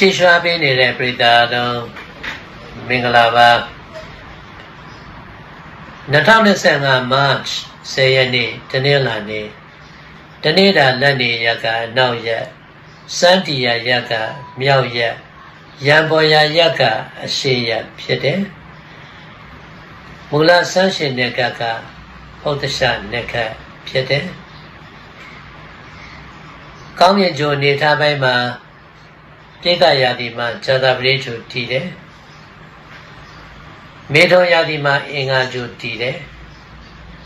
ချီးရွှာပေးနေတဲ့ပရိသတ်တော်မင်္ဂလာပါ2025 March 10ရက်နေ့တနင်္လာနေ့တနေ့တာလက်နေရက်ကနောက်ရက်စန်းတီယာရက်ကမြောက်ရက်ရံပေါ်ရာရက်ကအရှိရက်ဖြစ်တယ်မူလဆန်းရှင်တဲ့ကကဟုတ်တရှနဲ့ကဖြစ်တယ်ကောင်းကင်ဂျိုနေထားပိုင်းမှာ တိတ်တရာဒီမှာဇာတာပရိချူတည်တယ်မေထုံရာဒီမှာအင်္ဂါဂျိုတည်တယ်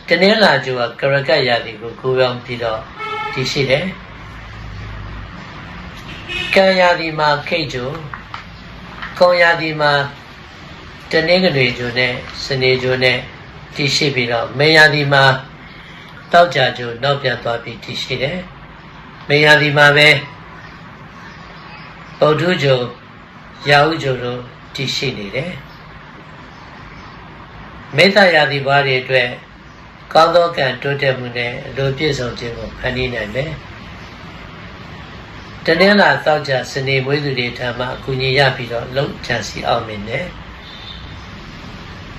တနင်္လာဂျိုကကရကတ်ရာဒီကိုကိုယ်ပြောင်းပြီးတော့တည်ရှိတယ်ကံရာဒီမှာခိတ်ဂျိုကုံရာဒီမှာတနင်္ဂနွေဂျိုနဲ့စနေဂျိုနဲ့တည်ရှိပြီးတော့မေရာဒီမှာတောက်ကြဂျိုနောက်ပြန်သွားပြီးတည်ရှိတယ်မေရာဒီမှာပဲ ဗုဒ္ဓဂျုံရာဟုဂျုံတို့တည်ရှိနေတယ်မေတ္တာရာသီဘွားတွေအတွက်ကောင်းသောကံတိုးတက်မှုနဲ့အလိုပြည့်စုံခြင်းကိုဖန်တီးနိုင်မယ်တနင်္လာသောက်ကြစနေမွေးသူတွေထံမှအကူအညီရပြီးတော့လုံချန်စီအောင်မြင်တယ်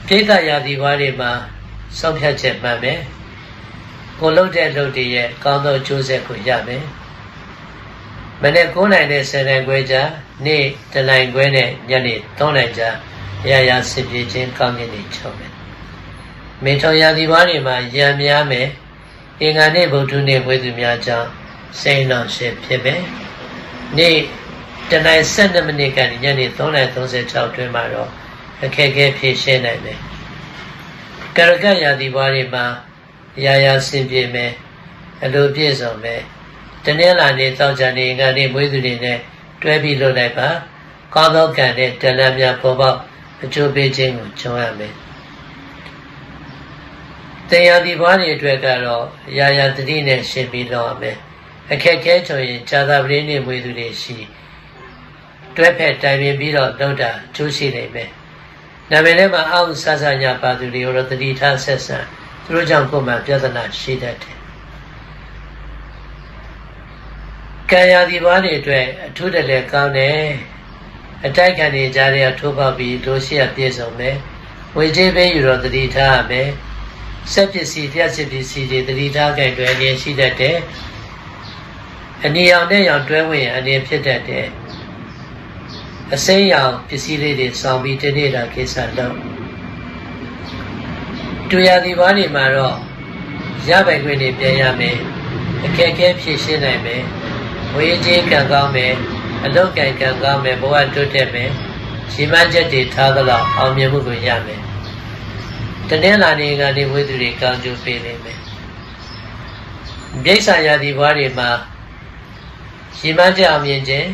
ပြိတ္တာရာသီဘွားတွေမှာစောင့်ဖြတ်ချက်မှန်မယ်ကိုလှုပ်တဲ့လှုပ်တွေရဲ့ကောင်းသောကျိုးဆက်ကိုရမယ် မနေ့9နိုင်နဲ့10နိုင်ခွဲကြာနေ့တနိုင်ခွဲနဲ့ညနေ3နိုင်ကြာရရဆင်ပြေခြင်းကောင်းကင်တွေချုပ်မယ်။မေထောရာသီဘာတွေမှာရံများမယ်။အင်္ဂါနေ့ဗုဒ္ဓနေ့ဝိသူများကြောင့်စိန်တော်ရှင်ဖြစ်မယ်။နေ့တနိုင်7မိနစ်ကနေညနေ3နိုင်36တွင်မှာတော့အခက်အခဲဖြေရှင်းနိုင်မယ်။ကရကရာသီဘာတွေမှာရရဆင်ပြေမယ်။အလိုပြည့်စုံမယ်။ တနင်္လာနေ့တောက်ကြနေငါနေ့မွေးသူတွေနဲ့တွဲပြီးလုပ်လိုက်ပါကောင်းသောကံနဲ့တဏှာများပေါ်ပေါက်အကျိုးပေးခြင်းကိုကြုံရမယ်တရားဒီဘွားတွေအတွက်ကတော့ရာရာတတိနဲ့ရှင်းပြီးလုပ်ရမယ်အခက်ခဲဆိုရင်ဇာတာပရိနေမွေသူတွေရှိတွဲဖက်တိုင်ပင်ပြီးတော့လုပ်တာကျိုးရှိနိုင်မယ်ဒါပေမဲ့လည်းမအောင်ဆဆညာပါသူတွေရောတတိထားဆက်ဆံသူတို့ကြောင့်ကိုယ်မှပြဿနာရှိတတ်တယ် ကံရာဒီဘွားတွေအတွက်အထူးတလည်းကောင်းတယ်အတိုက်ခံနေကြတဲ့ထိုးပေါက်ပြီးလိုရှိရပြည့်စုံမယ်ဝေကျေးပေးယူတော့တတိထားရမယ်ဆက်ပစ္စည်းပြည့်စစ်ပစ္စည်းတွေတတိထားကြိုင်တွယ်နေရှိတတ်တယ်အနီရောင်နဲ့ရောင်တွဲဝင်အနေဖြစ်တတ်တယ်အစိမ်းရောင်ပစ္စည်းလေးတွေစောင်းပြီးတနေ့တာကိစ္စလုပ်တူရသည်ဘာနေမှာတော့ရပိုင်ခွင့်တွေပြန်ရမယ်အခက်အခဲဖြေရှင်းနိုင်မယ် ဝေကျေးကံကောင်းမယ်အလုတ်ကံကံကောင်းမယ်ဘဝတိုးတက်မယ်ရှိမှချက်တွေထားသလောက်အောင်မြင်မှုကိုရမယ်တနင်္လာနေ့ကနေဝိသုတွေကောင်းကျိုးပေးနိုင်မယ်မြိတ်ဆာယာဒီဘွားတွေမှာရှိမှချက်အောင်မြင်ခြင်း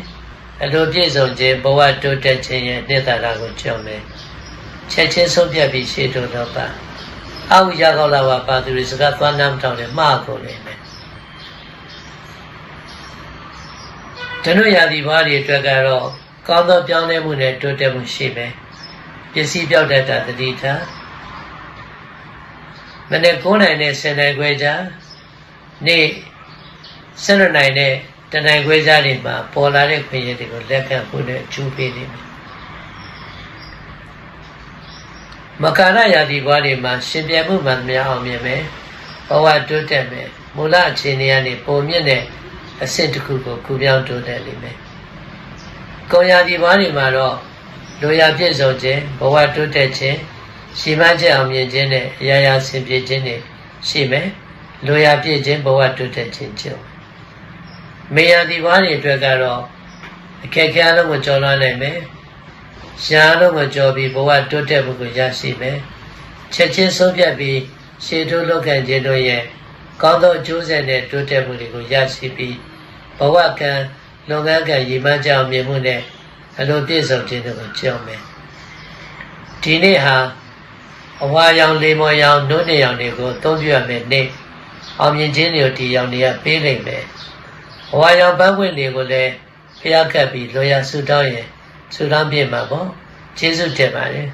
အလိုပြည့်စုံခြင်းဘဝတိုးတက်ခြင်းရဲ့နှစ်သာရကိုကြုံမယ်ချက်ချင်းဆုံးဖြတ်ပြီးရှေ့တိုးတော့ပါအောက်ရကောက်လာပါပါသူတွေစကားသွားနှမ်းထောင်တယ်မှားကုန်တယ် ကျွန်တော်ရာသီဘားတွေအတွက်ကတော့ကောင်းသောပြောင်းလဲမှုနဲ့တိုးတက်မှုရှိမယ်ပစ္စည်းပြောက်တတ်တာတတိထားမနေ့9နိုင်နဲ့10နိုင်ခွဲကြာနေ့12နိုင်နဲ့တနိုင်ခွဲကြာတွေမှာပေါ်လာတဲ့ခွင့်ရတွေကိုလက်ခံဖို့နဲ့အကျိုးပေးနေမယ်မကာရယာတိဘွားတွေမှာရှင်ပြမှုမှန်များအောင်မြင်မယ်ဘဝတိုးတက်မယ်မူလအခြေအနေကနေပုံမြင့်တဲ့ အဆင့်တစ်ခုကိုကူပြောင်းတိုးတက်လိမ့်မယ်။ကောရာဒီဘာတွေမှာတော့လိုရာပြည့်စုံခြင်းဘဝတိုးတက်ခြင်းရှိမှချက်အောင်မြင်ခြင်းနဲ့အရာရာဆင်ပြေခြင်းတွေရှိမယ်။လိုရာပြည့်ခြင်းဘဝတိုးတက်ခြင်းကျုံ။မေယာဒီဘာတွေအတွက်ကတော့အခက်အခဲလုံးကိုကျော်လွှားနိုင်မယ်။ရှားလုံးကိုကျော်ပြီးဘဝတိုးတက်မှုကိုရရှိမယ်။ချက်ချင်းဆုံးဖြတ်ပြီးရှေ့ထိုးလောက်ခံခြင်းတို့ရဲ့ကောင်းသောအကျိုးဆက်နဲ့တိုးတက်မှုတွေကိုရရှိပြီး ဘဝကံလုပ်ငန်းကံရည်မှန်းကြောင်မြင်မှုနဲ့အလိုပြည့်စုံခြင်းတို့ကိုကြောက်မယ်ဒီနေ့ဟာအဝါရောင်လေမော်ရောင်နှုတ်နေရောင်တွေကိုအသုံးပြုရမယ်နေ့အောင်မြင်ခြင်းတွေကိုဒီရောင်တွေကပေးနိုင်မယ်အဝါရောင်ပန်းပွင့်တွေကိုလည်းဖျားကပ်ပြီးလောရဆူတောင်းရင်ဆူတောင်းပြမှာပေါ့ကျေးဇူးတင်ပါတယ်